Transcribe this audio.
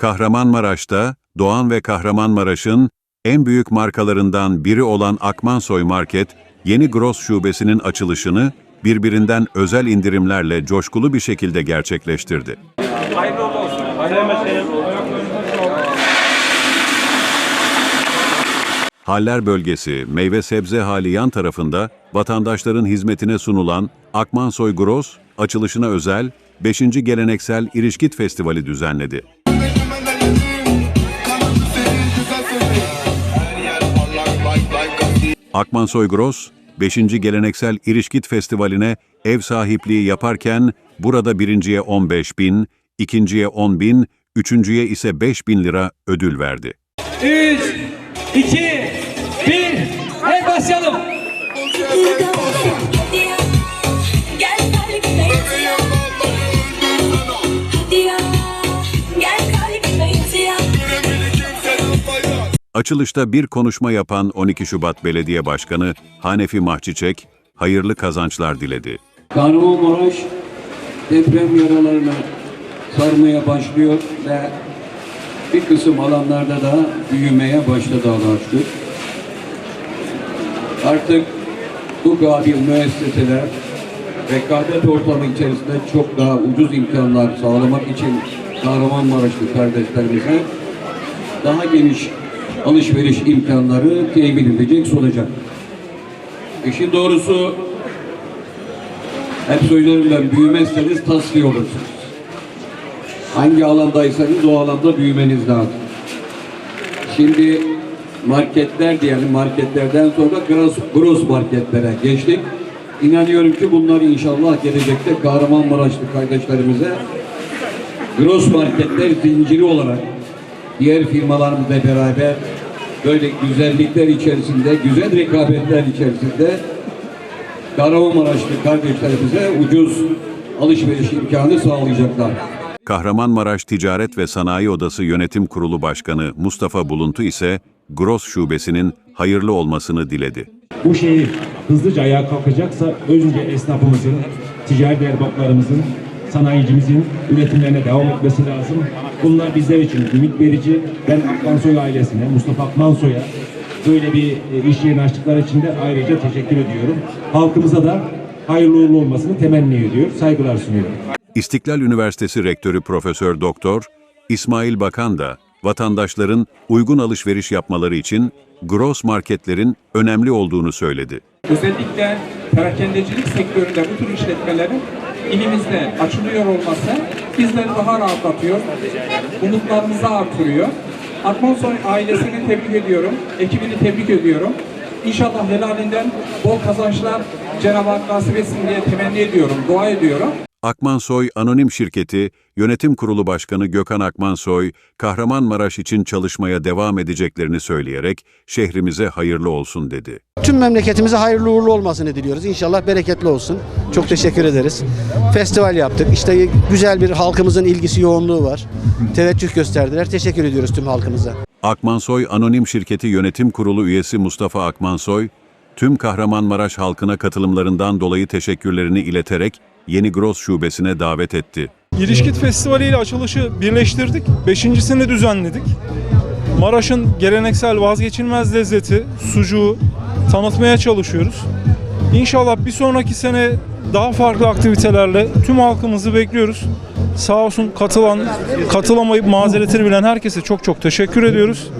Kahramanmaraş'ta Doğan ve Kahramanmaraş'ın en büyük markalarından biri olan Akmansoy Market, yeni Gross şubesinin açılışını birbirinden özel indirimlerle coşkulu bir şekilde gerçekleştirdi. Hayırlı olsun. Hayırlı. Haller Bölgesi Meyve Sebze Hali yan tarafında vatandaşların hizmetine sunulan Akmansoy Gross, açılışına özel 5. Geleneksel İrişkit Festivali düzenledi. Akmansoy Gross, 5. Geleneksel İrişkit Festivali'ne ev sahipliği yaparken burada birinciye 15 bin, ikinciye 10 bin, üçüncüye ise 5 bin lira ödül verdi. 3, 2, 1. Hadi başlayalım. Açılışta bir konuşma yapan 12 Şubat Belediye Başkanı Hanefi Mahçiçek, hayırlı kazançlar diledi. Kahramanmaraş deprem yaralarını sarmaya başlıyor ve bir kısım alanlarda da büyümeye başladı Allah'a şükür. Artık bu kabil müesseseler rekabet ortamı içerisinde çok daha ucuz imkanlar sağlamak için Kahramanmaraşlı kardeşlerimize daha geniş alışveriş imkanları temin edecek olacak. İşin doğrusu hep söylerim ben büyümezseniz tasfiye olursunuz. Hangi alandaysanız o alanda büyümeniz lazım. Şimdi marketler diyelim marketlerden sonra gross, gross marketlere geçtik. İnanıyorum ki bunlar inşallah gelecekte Kahramanmaraşlı kardeşlerimize gross marketler zinciri olarak diğer firmalarımızla beraber böyle güzellikler içerisinde, güzel rekabetler içerisinde Kahramanmaraşlı kardeşlerimize ucuz alışveriş imkanı sağlayacaklar. Kahramanmaraş Ticaret ve Sanayi Odası Yönetim Kurulu Başkanı Mustafa Buluntu ise Gross Şubesi'nin hayırlı olmasını diledi. bu şehir hızlıca ayağa kalkacaksa önce esnafımızın, ticaret erbaplarımızın, sanayicimizin üretimlerine devam etmesi lazım. Bunlar bizler için ümit verici. Ben Akmansoy ailesine, Mustafa Akmansoy'a böyle bir e, iş yerini açtıkları için de ayrıca teşekkür ediyorum. Halkımıza da hayırlı uğurlu olmasını temenni ediyor, saygılar sunuyorum. İstiklal Üniversitesi Rektörü Profesör Doktor İsmail Bakan da vatandaşların uygun alışveriş yapmaları için gross marketlerin önemli olduğunu söyledi. Özellikle perakendecilik sektöründe bu tür işletmelerin ilimizde açılıyor olması bizleri daha rahatlatıyor, umutlarımızı artırıyor. Akmonsoy ailesini tebrik ediyorum, ekibini tebrik ediyorum. İnşallah helalinden bol kazançlar Cenab-ı Hak nasip etsin diye temenni ediyorum, dua ediyorum. Akmansoy Anonim Şirketi Yönetim Kurulu Başkanı Gökhan Akmansoy, Kahramanmaraş için çalışmaya devam edeceklerini söyleyerek şehrimize hayırlı olsun dedi. Tüm memleketimize hayırlı uğurlu olmasını diliyoruz. İnşallah bereketli olsun. Çok teşekkür ederiz. Festival yaptık. İşte güzel bir halkımızın ilgisi yoğunluğu var. Teveccüh gösterdiler. Teşekkür ediyoruz tüm halkımıza. Akmansoy Anonim Şirketi Yönetim Kurulu üyesi Mustafa Akmansoy, tüm Kahramanmaraş halkına katılımlarından dolayı teşekkürlerini ileterek yeni Gross şubesine davet etti. İrişkit Festivali ile açılışı birleştirdik. Beşincisini düzenledik. Maraş'ın geleneksel vazgeçilmez lezzeti, sucuğu tanıtmaya çalışıyoruz. İnşallah bir sonraki sene daha farklı aktivitelerle tüm halkımızı bekliyoruz. Sağ olsun katılan, katılamayıp mazeretini bilen herkese çok çok teşekkür ediyoruz.